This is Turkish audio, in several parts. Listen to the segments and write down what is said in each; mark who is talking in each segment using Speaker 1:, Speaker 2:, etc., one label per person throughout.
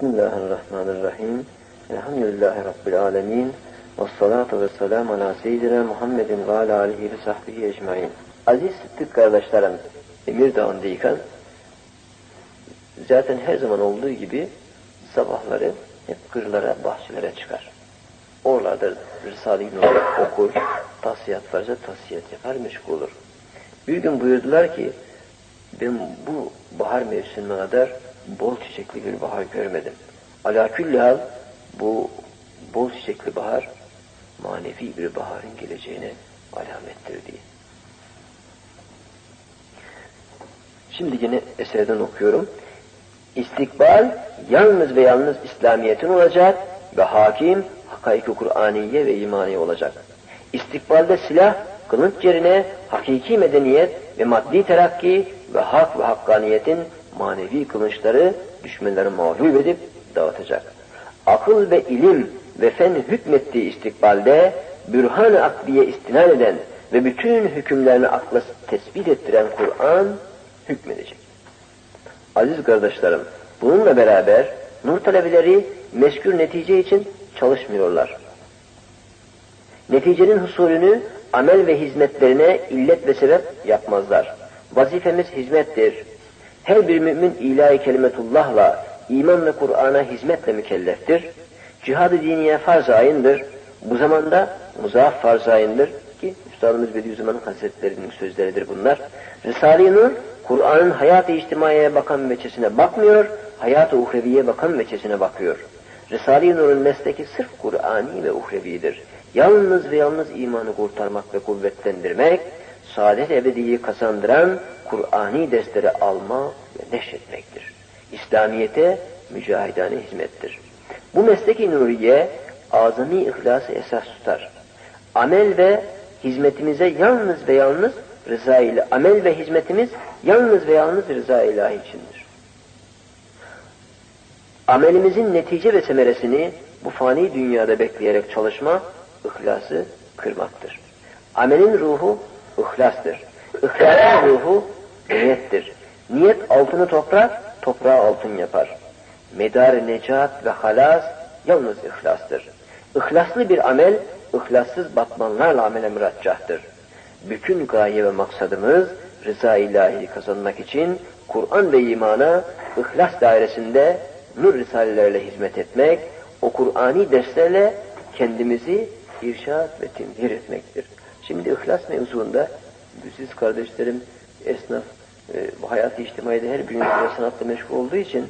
Speaker 1: Bismillahirrahmanirrahim. Elhamdülillahi Rabbil alemin. Ve salatu ve selamu ala seyyidina Muhammedin ve ala alihi ve sahbihi ecmain. Aziz Sıddık kardeşlerim, Emir Dağı'ndayken zaten her zaman olduğu gibi sabahları hep kırlara, bahçelere çıkar. Oralarda Risale-i Nur'u okur, tasiyat varsa tasiyat yapar, meşgul olur. Bir gün buyurdular ki, ben bu bahar mevsimine kadar bol çiçekli bir bahar görmedim. Ala külli hal bu bol çiçekli bahar manevi bir baharın geleceğine alamettir diye. Şimdi yine eserden okuyorum. İstikbal yalnız ve yalnız İslamiyet'in olacak ve hakim hakaik-i Kur'aniye ve imani olacak. İstikbalde silah, kılıç yerine hakiki medeniyet ve maddi terakki ve hak ve hakkaniyetin manevi kılıçları düşmanları mağlup edip dağıtacak. Akıl ve ilim ve fen hükmettiği istikbalde bürhan-ı akliye istinad eden ve bütün hükümlerini akla tespit ettiren Kur'an hükmedecek. Aziz kardeşlerim, bununla beraber nur talebeleri meskür netice için çalışmıyorlar. Neticenin husulünü amel ve hizmetlerine illet ve sebep yapmazlar. Vazifemiz hizmettir. Her bir mümin ilahi kelimetullahla, iman ve Kur'an'a hizmetle mükelleftir. Cihad-ı diniye farz ayındır. Bu zamanda muzaaf farz ayındır ki Üstadımız Bediüzzaman Hazretleri'nin sözleridir bunlar. Risale-i Nur, Kur'an'ın hayat-ı içtimaiye bakan veçesine bakmıyor, hayat-ı uhreviye bakan veçesine bakıyor. Risale-i Nur'un mesleki sırf Kur'ani ve uhrevidir. Yalnız ve yalnız imanı kurtarmak ve kuvvetlendirmek, saadet ebediyi kazandıran Kur'ani dersleri alma ve neşretmektir. İslamiyete mücahidane hizmettir. Bu mesleki nuriye azami ihlası esas tutar. Amel ve hizmetimize yalnız ve yalnız rıza ile amel ve hizmetimiz yalnız ve yalnız rıza ilahi içindir. Amelimizin netice ve semeresini bu fani dünyada bekleyerek çalışma ihlası kırmaktır. Amelin ruhu ihlastır. İhlasın ruhu niyettir. Niyet altını toprak, toprağı altın yapar. Medar necat ve halas yalnız ihlastır. İhlaslı bir amel, ihlassız batmanlarla amele müraccahdır. Bütün gaye ve maksadımız rıza ilahi kazanmak için Kur'an ve imana ihlas dairesinde nur risalelerle hizmet etmek, o Kur'ani derslerle kendimizi irşat ve temhir etmektir. Şimdi ihlas mevzuunda siz kardeşlerim, esnaf, e, hayat-ı içtimaide her birinin sanatla meşgul olduğu için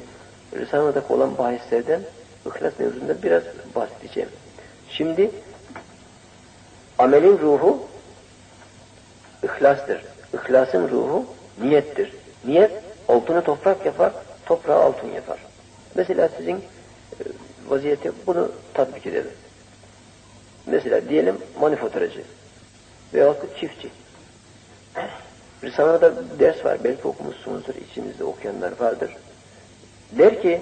Speaker 1: Risale'deki olan bahislerden ihlas mevzunda biraz bahsedeceğim. Şimdi amelin ruhu ihlastır. İhlasın ruhu niyettir. Niyet altını toprak yapar, toprağı altın yapar. Mesela sizin e, vaziyeti bunu tatbik edelim. Mesela diyelim manifaturacı veyahut çiftçi. Risale'de ders var, belki okumuşsunuzdur, içinizde okuyanlar vardır. Der ki,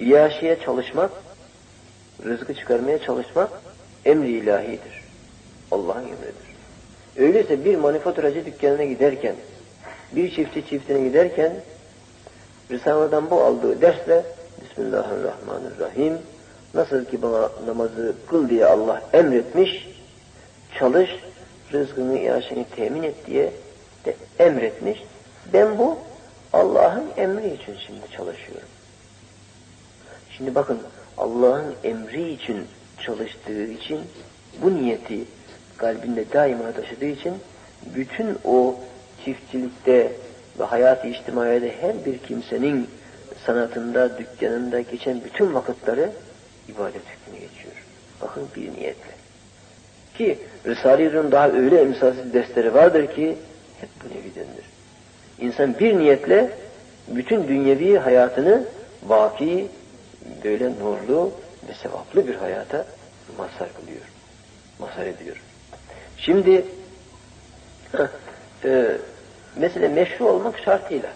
Speaker 1: yaşaya çalışmak, rızkı çıkarmaya çalışmak emri ilahidir. Allah'ın emridir. Öyleyse bir manifaturacı dükkanına giderken, bir çiftçi çiftine giderken, Risale'den bu aldığı dersle Bismillahirrahmanirrahim nasıl ki bana namazı kıl diye Allah emretmiş, çalış, rızkını, yaşını temin et diye de emretmiş. Ben bu Allah'ın emri için şimdi çalışıyorum. Şimdi bakın Allah'ın emri için çalıştığı için bu niyeti kalbinde daima taşıdığı için bütün o çiftçilikte ve hayat-ı içtimaiyede her bir kimsenin sanatında, dükkanında geçen bütün vakitleri ibadet hükmüne geçiyor. Bakın bir niyetle. Ki Risale-i daha öyle emsalsiz dersleri vardır ki hep bu nevidendir. İnsan bir niyetle bütün dünyevi hayatını vaki, böyle nurlu ve sevaplı bir hayata mazhar kılıyor. Mazhar ediyor. Şimdi e, mesela meşru olmak şartıyla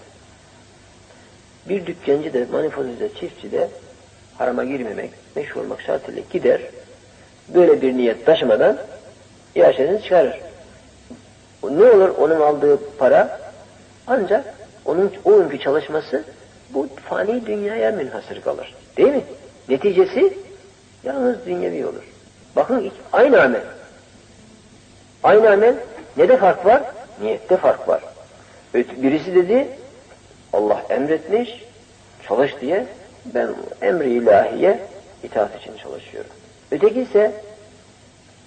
Speaker 1: bir dükkancı da, manifaturacı çiftçi de harama girmemek, meşru olmak şartıyla gider, böyle bir niyet taşımadan yaşasını çıkarır. Ne olur onun aldığı para ancak onun o günkü çalışması bu fani dünyaya münhasır kalır. Değil mi? Neticesi yalnız dünyevi olur. Bakın aynı amel. Aynı amel ne de fark var? Niyette fark var. Birisi dedi Allah emretmiş çalış diye ben emri ilahiye itaat için çalışıyorum. Öteki ise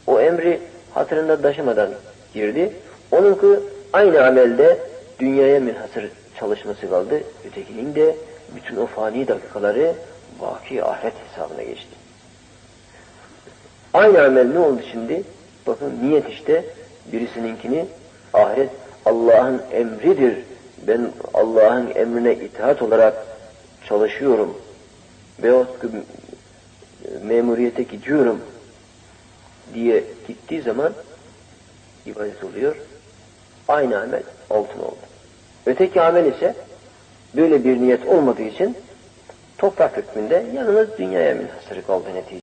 Speaker 1: o emri hatırında taşımadan girdi. Onunki aynı amelde dünyaya münhasır çalışması kaldı. Ötekinin de bütün o fani dakikaları vaki ahiret hesabına geçti. Aynı amel ne oldu şimdi? Bakın niyet işte birisininkini ahiret Allah'ın emridir. Ben Allah'ın emrine itaat olarak çalışıyorum. Veyahut memuriyete gidiyorum diye gittiği zaman ibadet oluyor. Aynı amel altın oldu. Öteki amel ise böyle bir niyet olmadığı için toprak hükmünde yalnız dünyaya münhasır kaldı netice.